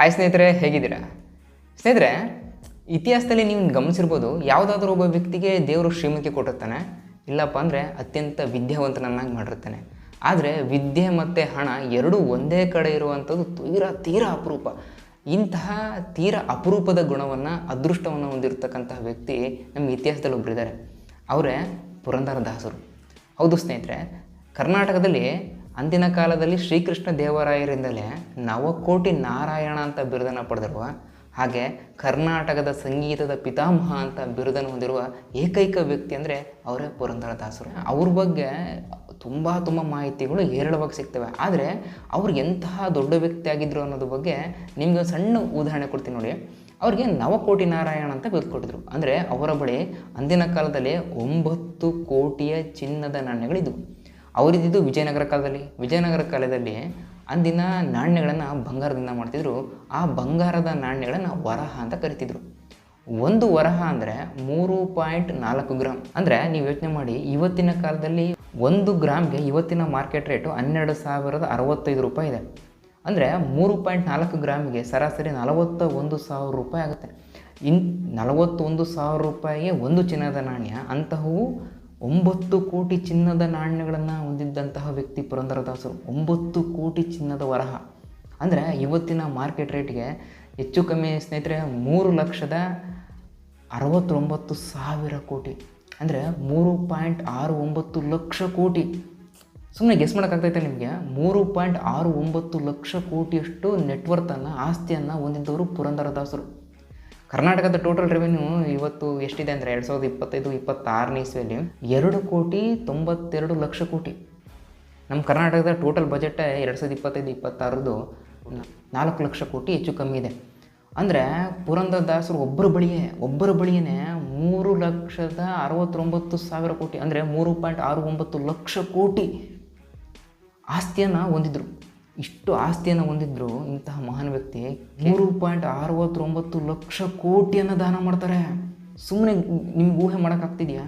Hi ಸ್ನೇಹಿತರೆ, ಹೇಗಿದ್ದೀರಾ? ಸ್ನೇಹಿತರೆ, ಇತಿಹಾಸದಲ್ಲಿ ನೀವು ಗಮನಿಸಿರ್ಬೋದು, ಯಾವುದಾದ್ರೂ ಒಬ್ಬ ವ್ಯಕ್ತಿಗೆ ದೇವರು ಶ್ರೀಮಂತಿಕೆ ಕೊಟ್ಟಿರ್ತಾನೆ, ಇಲ್ಲಪ್ಪ ಅಂದರೆ ಅತ್ಯಂತ ವಿದ್ಯಾವಂತನನ್ನಾಗಿ ಮಾಡಿರ್ತಾನೆ. ಆದರೆ ವಿದ್ಯೆ ಮತ್ತು ಹಣ ಎರಡೂ ಒಂದೇ ಕಡೆ ಇರುವಂಥದ್ದು ತೀರಾ ತೀರಾ ಅಪರೂಪ. ಇಂತಹ ತೀರ ಅಪರೂಪದ ಗುಣವನ್ನು, ಅದೃಷ್ಟವನ್ನು ಹೊಂದಿರತಕ್ಕಂತಹ ವ್ಯಕ್ತಿ ನಮ್ಮ ಇತಿಹಾಸದಲ್ಲಿ ಒಬ್ಬರಿದ್ದಾರೆ ಅವರೇ ಪುರಂದರದಾಸರು ಹೌದು ಸ್ನೇಹಿತರೆ, ಕರ್ನಾಟಕದಲ್ಲಿ ಅಂದಿನ ಕಾಲದಲ್ಲಿ ಶ್ರೀಕೃಷ್ಣ ದೇವರಾಯರಿಂದಲೇ ನವಕೋಟಿ ನಾರಾಯಣ ಅಂತ ಬಿರುದನ್ನು ಪಡೆದಿರುವ ಹಾಗೆ ಕರ್ನಾಟಕದ ಸಂಗೀತದ ಪಿತಾಮಹ ಅಂತ ಬಿರುದನ್ನು ಹೊಂದಿರುವ ಏಕೈಕ ವ್ಯಕ್ತಿ ಅಂದರೆ ಅವರೇ ಪುರಂದರದಾಸರು. ಅವ್ರ ಬಗ್ಗೆ ತುಂಬ ತುಂಬ ಮಾಹಿತಿಗಳು ಹೇರಳವಾಗಿ ಸಿಗ್ತವೆ. ಆದರೆ ಅವ್ರು ಎಂತಹ ದೊಡ್ಡ ವ್ಯಕ್ತಿ ಆಗಿದ್ರು ಅನ್ನೋದ್ರ ಬಗ್ಗೆ ನಿಮಗೆ ಸಣ್ಣ ಉದಾಹರಣೆ ಕೊಡ್ತೀನಿ ನೋಡಿ. ಅವ್ರಿಗೆ ನವಕೋಟಿ ನಾರಾಯಣ ಅಂತ ಬಿರುದು ಕೊಟ್ಟಿದ್ರು ಅಂದರೆ ಅವರ ಬಳಿ ಅಂದಿನ ಕಾಲದಲ್ಲಿ ಒಂಬತ್ತು ಕೋಟಿಯ ಚಿನ್ನದ ನಾಣ್ಯಗಳಿದ್ವು. ಅವರಿದ್ದು ವಿಜಯನಗರ ಕಾಲದಲ್ಲಿ. ವಿಜಯನಗರ ಕಾಲದಲ್ಲಿ ಅಂದಿನ ನಾಣ್ಯಗಳನ್ನು ಬಂಗಾರದಿಂದ ಮಾಡ್ತಿದ್ರು. ಆ ಬಂಗಾರದ ನಾಣ್ಯಗಳನ್ನು ವರಹ ಅಂತ ಕರಿತಿದ್ರು. ಒಂದು ವರಹ ಅಂದರೆ ಮೂರು ಪಾಯಿಂಟ್ ನಾಲ್ಕು ಗ್ರಾಮ್ ಅಂದರೆ ನೀವು ಯೋಚನೆ ಮಾಡಿ, ಇವತ್ತಿನ ಕಾಲದಲ್ಲಿ ಒಂದು ಗ್ರಾಮ್ಗೆ ಇವತ್ತಿನ ಮಾರ್ಕೆಟ್ ರೇಟು ಹನ್ನೆರಡು ಸಾವಿರದ ಅರವತ್ತೈದು ರೂಪಾಯಿ ಇದೆ. ಅಂದರೆ ಮೂರು ಪಾಯಿಂಟ್ ನಾಲ್ಕು ಗ್ರಾಮ್ಗೆ ಸರಾಸರಿ ನಲವತ್ತ ಒಂದು ಸಾವಿರ ರೂಪಾಯಿ ಆಗುತ್ತೆ. ಇನ್ ನಲವತ್ತೊಂದು ಸಾವಿರ ರೂಪಾಯಿಗೆ ಒಂದು ಚಿನ್ನದ ನಾಣ್ಯ, ಅಂತಹವು ಒಂಬತ್ತು ಕೋಟಿ ಚಿನ್ನದ ನಾಣ್ಯಗಳನ್ನು ಹೊಂದಿದ್ದಂತಹ ವ್ಯಕ್ತಿ ಪುರಂದರದಾಸರು. ಒಂಬತ್ತು ಕೋಟಿ ಚಿನ್ನದ ವರಹ. ಅಂದರೆ ಇವತ್ತಿನ ಮಾರ್ಕೆಟ್ ರೇಟ್ಗೆ ಹೆಚ್ಚು ಕಮ್ಮಿ ಸ್ನೇಹಿತರೆ ಮೂರು ಲಕ್ಷದ ಅರವತ್ತೊಂಬತ್ತು ಸಾವಿರ ಕೋಟಿ. ಅಂದರೆ ಮೂರು ಪಾಯಿಂಟ್ ಆರು ಒಂಬತ್ತು ಲಕ್ಷ ಕೋಟಿ. ಸುಮ್ಮನೆ ಗೆಸ್ ಮಾಡೋಕ್ಕಾಗ್ತೈತೆ ನಿಮಗೆ? ಮೂರು ಪಾಯಿಂಟ್ ಆರು ಒಂಬತ್ತು ಲಕ್ಷ ಕೋಟಿಯಷ್ಟು ನೆಟ್ವರ್ತನ್ನು ಆಸ್ತಿಯನ್ನು ಹೊಂದಿದ್ದವರು ಪುರಂದರದಾಸರು. ಕರ್ನಾಟಕದ ಟೋಟಲ್ ರೆವೆನ್ಯೂ ಇವತ್ತು ಎಷ್ಟಿದೆ ಅಂದರೆ ಎರಡು ಸಾವಿರದ ಇಪ್ಪತ್ತೈದು, ಇಪ್ಪತ್ತಾರನೇ ಇಸ್ವಿಯಲ್ಲಿ ಎರಡು ಕೋಟಿ ತೊಂಬತ್ತೆರಡು ಲಕ್ಷ ಕೋಟಿ. ನಮ್ಮ ಕರ್ನಾಟಕದ ಟೋಟಲ್ ಬಜೆಟ್ ಎರಡು ಸಾವಿರದ ಇಪ್ಪತ್ತೈದು ಇಪ್ಪತ್ತಾರದು ನಾಲ್ಕು ಲಕ್ಷ ಕೋಟಿ ಹೆಚ್ಚು ಕಮ್ಮಿ ಇದೆ. ಅಂದರೆ ಪುರಂದರದಾಸರು ಒಬ್ಬರ ಬಳಿಯೇ ಒಬ್ಬರ ಬಳಿಯೇ ಮೂರು ಲಕ್ಷದ ಅರವತ್ತೊಂಬತ್ತು ಸಾವಿರ ಕೋಟಿ, ಅಂದರೆ ಮೂರು ಪಾಯಿಂಟ್ ಆರು ಒಂಬತ್ತು ಲಕ್ಷ ಕೋಟಿ ಆಸ್ತಿಯನ್ನು ಹೊಂದಿದ್ರು. ಇಷ್ಟು ಆಸ್ತಿಯನ್ನು ಹೊಂದಿದ್ರು ಇಂತಹ ಮಹಾನ್ ವ್ಯಕ್ತಿ ಮೂರು ಪಾಯಿಂಟ್ ಅರವತ್ತೊಂಬತ್ತು ಲಕ್ಷ ಕೋಟಿಯನ್ನು ದಾನ ಮಾಡ್ತಾರೆ. ಸುಮ್ಮನೆ ನಿಮ್ಗೆ ಊಹೆ ಮಾಡೋಕ್ಕಾಗ್ತಿದೆಯಾ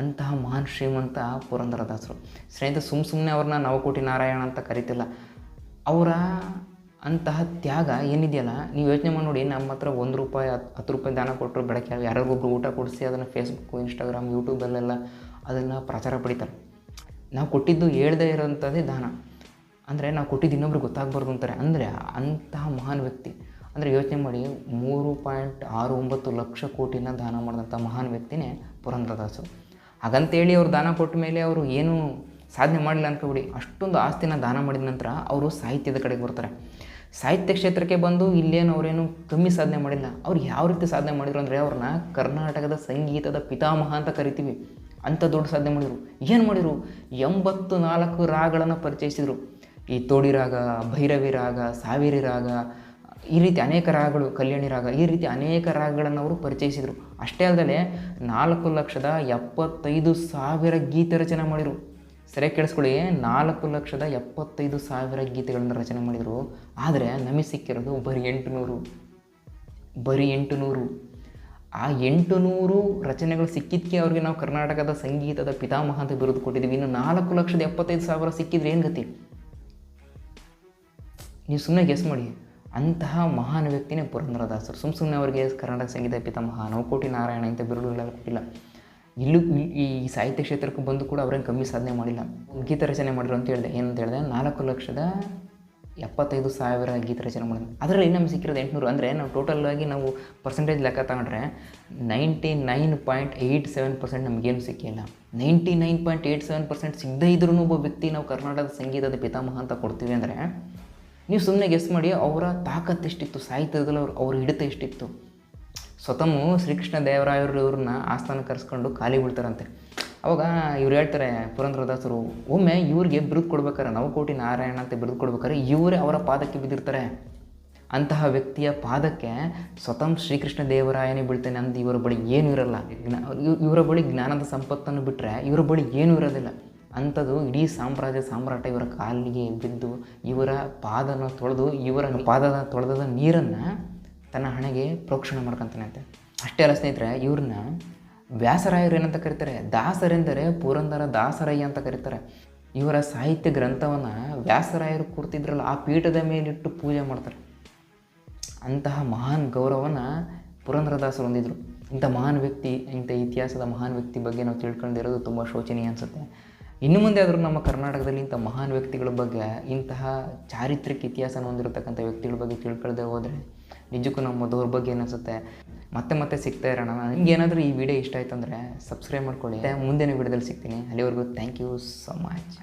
ಅಂತಹ ಮಹಾನ್ ಶ್ರೀಮಂತ ಪುರಂದರದಾಸರು ಸ್ನೇಹಿತ ಸುಮ್ಮ ಸುಮ್ಮನೆ ಅವ್ರನ್ನ ನವಕೋಟಿ ನಾರಾಯಣ ಅಂತ ಕರಿತಿಲ್ಲ. ಅವರ ಅಂತಹ ತ್ಯಾಗ ಏನಿದೆಯಲ್ಲ, ನೀವು ಯೋಚನೆ ಮಾಡಿ ನೋಡಿ ನಮ್ಮ ಹತ್ರ ಒಂದು ರೂಪಾಯಿ ಹತ್ತು ಹತ್ತು ರೂಪಾಯಿ ದಾನ ಕೊಟ್ಟರು ಬೆಳಗ್ಗೆ ಯಾರಿಗೊಬ್ರು ಊಟ ಕೊಡಿಸಿ ಅದನ್ನು ಫೇಸ್ಬುಕ್ಕು ಇನ್ಸ್ಟಾಗ್ರಾಮ್ ಯೂಟ್ಯೂಬಲ್ಲೆಲ್ಲ ಅದನ್ನು ಪ್ರಚಾರ ಪಡಿತಾರೆ. ನಾವು ಕೊಟ್ಟಿದ್ದು ಹೇಳ್ದೇ ಇರೋಂಥದ್ದೇ ದಾನ. ಅಂದರೆ ನಾವು ಕೊಟ್ಟಿದ್ದು ಇನ್ನೊಬ್ರಿಗೆ ಗೊತ್ತಾಗಬಾರ್ದು ಅಂತಾರೆ. ಅಂದರೆ ಅಂತಹ ಮಹಾನ್ ವ್ಯಕ್ತಿ, ಅಂದರೆ ಯೋಚನೆ ಮಾಡಿ ಮೂರು ಪಾಯಿಂಟ್ ಆರು ಒಂಬತ್ತು ಲಕ್ಷ ಕೋಟಿನ ದಾನ ಮಾಡಿದಂಥ ಮಹಾನ್ ವ್ಯಕ್ತಿನೇ ಪುರಂದ್ರದಾಸು. ಹಾಗಂತೇಳಿ ಅವರು ದಾನ ಕೊಟ್ಟ ಮೇಲೆ ಅವರು ಏನು ಸಾಧನೆ ಮಾಡಲಿಲ್ಲ ಅನ್ಕೋಬಿಡಿ. ಅಷ್ಟೊಂದು ಆಸ್ತಿನ ದಾನ ಮಾಡಿದ ನಂತರ ಅವರು ಸಾಹಿತ್ಯದ ಕಡೆಗೆ ಬರ್ತಾರೆ. ಸಾಹಿತ್ಯ ಕ್ಷೇತ್ರಕ್ಕೆ ಬಂದು ಇಲ್ಲೇನು ಅವರೇನು ಕಮ್ಮಿ ಸಾಧನೆ ಮಾಡಿಲ್ಲ. ಅವ್ರು ಯಾವ ರೀತಿ ಸಾಧನೆ ಮಾಡಿದ್ರು ಅಂದರೆ ಅವ್ರನ್ನ ಕರ್ನಾಟಕದ ಸಂಗೀತದ ಪಿತಾಮಹ ಅಂತ ಕರಿತೀವಿ. ಅಂಥ ದೊಡ್ಡ ಸಾಧನೆ ಮಾಡಿದರು. ಏನು ಮಾಡಿದರು? ಎಂಬತ್ತು ನಾಲ್ಕು ರಾಗಗಳನ್ನು ಪರಿಚಯಿಸಿದರು. ಈ ತೋಡಿ ರಾಗ, ಭೈರವಿ ರಾಗ, ಸಾವಿರಿ ರಾಗ, ಈ ರೀತಿ ಅನೇಕ ರಾಗಗಳು, ಕಲ್ಯಾಣಿ ರಾಗ, ಈ ರೀತಿ ಅನೇಕ ರಾಗಗಳನ್ನು ಅವರು ಪರಿಚಯಿಸಿದರು. ಅಷ್ಟೇ ಅಲ್ಲದೆ ನಾಲ್ಕು ಲಕ್ಷದ ಎಪ್ಪತ್ತೈದು ಸಾವಿರ ಗೀತೆ ರಚನೆ ಮಾಡಿದರು. ಸರಿಯಾಗಿ ಕೇಳಿಸ್ಕೊಳ್ಳಿ, ನಾಲ್ಕು ಲಕ್ಷದ ಎಪ್ಪತ್ತೈದು ಸಾವಿರ ಗೀತೆಗಳನ್ನು ರಚನೆ ಮಾಡಿದರು. ಆದರೆ ನಮಗೆ ಸಿಕ್ಕಿರೋದು ಬರೀ ಎಂಟುನೂರು ಬರೀ ಎಂಟುನೂರು. ಆ ಎಂಟುನೂರು ರಚನೆಗಳು ಸಿಕ್ಕಿದ್ಕೆ ಅವ್ರಿಗೆ ನಾವು ಕರ್ನಾಟಕದ ಸಂಗೀತದ ಪಿತಾಮಹ ಅಂತ ಬಿರುದು ಕೊಟ್ಟಿದ್ದೀವಿ. ಇನ್ನು ನಾಲ್ಕು ಲಕ್ಷದ ಎಪ್ಪತ್ತೈದು ಸಾವಿರ ಸಿಕ್ಕಿದ್ರೆ ಏನು ಗತಿ? ನೀವು ಸುಮ್ಮನೆ ಗೆಸ್ ಮಾಡಿ. ಅಂತಹ ಮಹಾನ್ ವ್ಯಕ್ತಿನೇ ಪುರಂದರದಾಸರು. ಸುಮ್ಮ ಸುಮ್ಮನೆ ಅವರಿಗೆ ಕರ್ನಾಟಕ ಸಂಗೀತ ಪಿತಾಮಹ ನವಕೋಟಿ ನಾರಾಯಣ ಇಂಥ ಬಿರುದುಗಳೆಲ್ಲ ಕೊಟ್ಟಿಲ್ಲ. ಇಲ್ಲೂ ಈ ಸಾಹಿತ್ಯ ಕ್ಷೇತ್ರಕ್ಕೆ ಬಂದು ಕೂಡ ಅವ್ರೇನು ಕಮ್ಮಿ ಸಾಧನೆ ಮಾಡಿಲ್ಲ. ಗೀತ ರಚನೆ ಮಾಡಿದ್ರು ಅಂತ ಹೇಳಿದೆ. ಏನಂತ ಹೇಳಿದೆ? ನಾಲ್ಕು ಲಕ್ಷದ ಎಪ್ಪತ್ತೈದು ಸಾವಿರ ಗೀತ ರಚನೆ ಮಾಡಿದ್ರು. ಅದರಲ್ಲಿ ನಮ್ಗೆ ಸಿಕ್ಕಿರೋದು ಎಂಟುನೂರು. ಅಂದರೆ ನಾವು ಟೋಟಲ್ ಆಗಿ ನಾವು ಪರ್ಸೆಂಟೇಜ್ ಲೆಕ್ಕ ತಗೊಂಡ್ರೆ ninety nine point eight seven percent ನಮಗೇನು ಸಿಕ್ಕಿಲ್ಲ. Ninety nine point eight seven percent ಸಿಗದೇ ಇದ್ರೂ ಒಬ್ಬ ವ್ಯಕ್ತಿ ನಾವು ಕರ್ನಾಟಕದ ಸಂಗೀತದ ಪಿತಾಮಹ ಅಂತ ಕೊಡ್ತೀವಿ ಅಂದರೆ ನೀವು ಸುಮ್ಮನೆ ಗೆಸ್ ಮಾಡಿ, ಅವರ ತಾಕತ್ತು ಎಷ್ಟಿತ್ತು, ಸಾಹಿತ್ಯದಲ್ಲಿ ಅವ್ರ ಅವ್ರ ಹಿಡಿತ ಎಷ್ಟಿತ್ತು? ಸ್ವತಃ ಶ್ರೀಕೃಷ್ಣ ದೇವರಾಯರು ಇವ್ರನ್ನ ಆಸ್ಥಾನ ಕರೆಸ್ಕೊಂಡು ಖಾಲಿ ಬಿಡ್ತಾರಂತೆ ಅವಾಗ ಇವ್ರು ಹೇಳ್ತಾರೆ, ಪುರಂದ್ರದಾಸರು, ಒಮ್ಮೆ ಇವ್ರಿಗೆ ಬಿರುದು ಕೊಡ್ಬೇಕಾರೆ ನವಕೋಟಿ ನಾರಾಯಣ ಅಂತ ಬಿರುದು ಕೊಡ್ಬೇಕಾರೆ ಇವರೇ ಅವರ ಪಾದಕ್ಕೆ ಬಿದ್ದಿರ್ತಾರೆ. ಅಂತಹ ವ್ಯಕ್ತಿಯ ಪಾದಕ್ಕೆ ಸ್ವತಃ ಶ್ರೀಕೃಷ್ಣ ದೇವರಾಯನೇ ಬೀಳ್ತೇನೆ ಅಂತ ಇವರ ಬಳಿ ಏನೂ ಇರಲ್ಲ. ಜ್ಞಾ- ಇವರ ಬಳಿ ಜ್ಞಾನದ ಸಂಪತ್ತನ್ನು ಬಿಟ್ಟರೆ ಇವರ ಬಳಿ ಏನೂ ಇರೋದಿಲ್ಲ. ಅಂಥದ್ದು ಇಡೀ ಸಾಮ್ರಾಜ್ಯ ಸಾಮ್ರಾಟ ಇವರ ಕಾಲಿಗೆ ಬಿದ್ದು ಇವರ ಪಾದನ ತೊಳೆದು ಇವರ ಪಾದದ ತೊಳೆದ ನೀರನ್ನು ತನ್ನ ಹಣೆಗೆ ಪ್ರೋಕ್ಷಣೆ ಮಾಡ್ಕೊತಾನೆ ಅಂತೆ. ಅಷ್ಟೇ ಅಲ್ಲ ಸ್ನೇಹಿತರೆ, ಇವ್ರನ್ನ ವ್ಯಾಸರಾಯರು ಏನಂತ ಕರೀತಾರೆ? ದಾಸರೆಂದರೆ ಪುರಂದರ ದಾಸರಯ್ಯ ಅಂತ ಕರೀತಾರೆ. ಇವರ ಸಾಹಿತ್ಯ ಗ್ರಂಥವನ್ನು ವ್ಯಾಸರಾಯರು ಕೂರ್ತಿದ್ರಲ್ಲ, ಆ ಪೀಠದ ಮೇಲಿಟ್ಟು ಪೂಜೆ ಮಾಡ್ತಾರೆ. ಅಂತಹ ಮಹಾನ್ ಗೌರವನ ಪುರಂದರದಾಸರು ಹೊಂದಿದ್ರು. ಇಂಥ ಮಹಾನ್ ವ್ಯಕ್ತಿ, ಇಂಥ ಇತಿಹಾಸದ ಮಹಾನ್ ವ್ಯಕ್ತಿ ಬಗ್ಗೆ ನಾವು ತಿಳ್ಕೊಂಡಿರೋದು ತುಂಬ ಶೋಚನೀಯ ಅನಿಸುತ್ತೆ. ಇನ್ನು ಮುಂದೆ ಆದರೂ ನಮ್ಮ ಕರ್ನಾಟಕದಲ್ಲಿ ಇಂಥ ಮಹಾನ್ ವ್ಯಕ್ತಿಗಳ ಬಗ್ಗೆ, ಇಂತಹ ಚಾರಿತ್ರಿಕ ಇತಿಹಾಸನ ಹೊಂದಿರತಕ್ಕಂಥ ವ್ಯಕ್ತಿಗಳ ಬಗ್ಗೆ ತಿಳ್ಕೊಳ್ದೆ ಹೋದರೆ ನಿಜಕ್ಕೂ ನಮ್ಮ ಬಗ್ಗೆ ಅನಿಸುತ್ತೆ ಮತ್ತೆ ಮತ್ತೆ ಸಿಗ್ತಾ ಇರೋಣ. ನಿಮ್ಗೆ ಏನಾದರೂ ಈ ವಿಡಿಯೋ ಇಷ್ಟ ಆಯ್ತು ಅಂದರೆ ಸಬ್ಸ್ಕ್ರೈಬ್ ಮಾಡ್ಕೊಳ್ಳಿ. ಮುಂದಿನ ವಿಡಿಯೋದಲ್ಲಿ ಸಿಗ್ತೀನಿ. ಅಲ್ಲಿವರೆಗೂ ಥ್ಯಾಂಕ್ ಯು ಸೊ ಮಚ್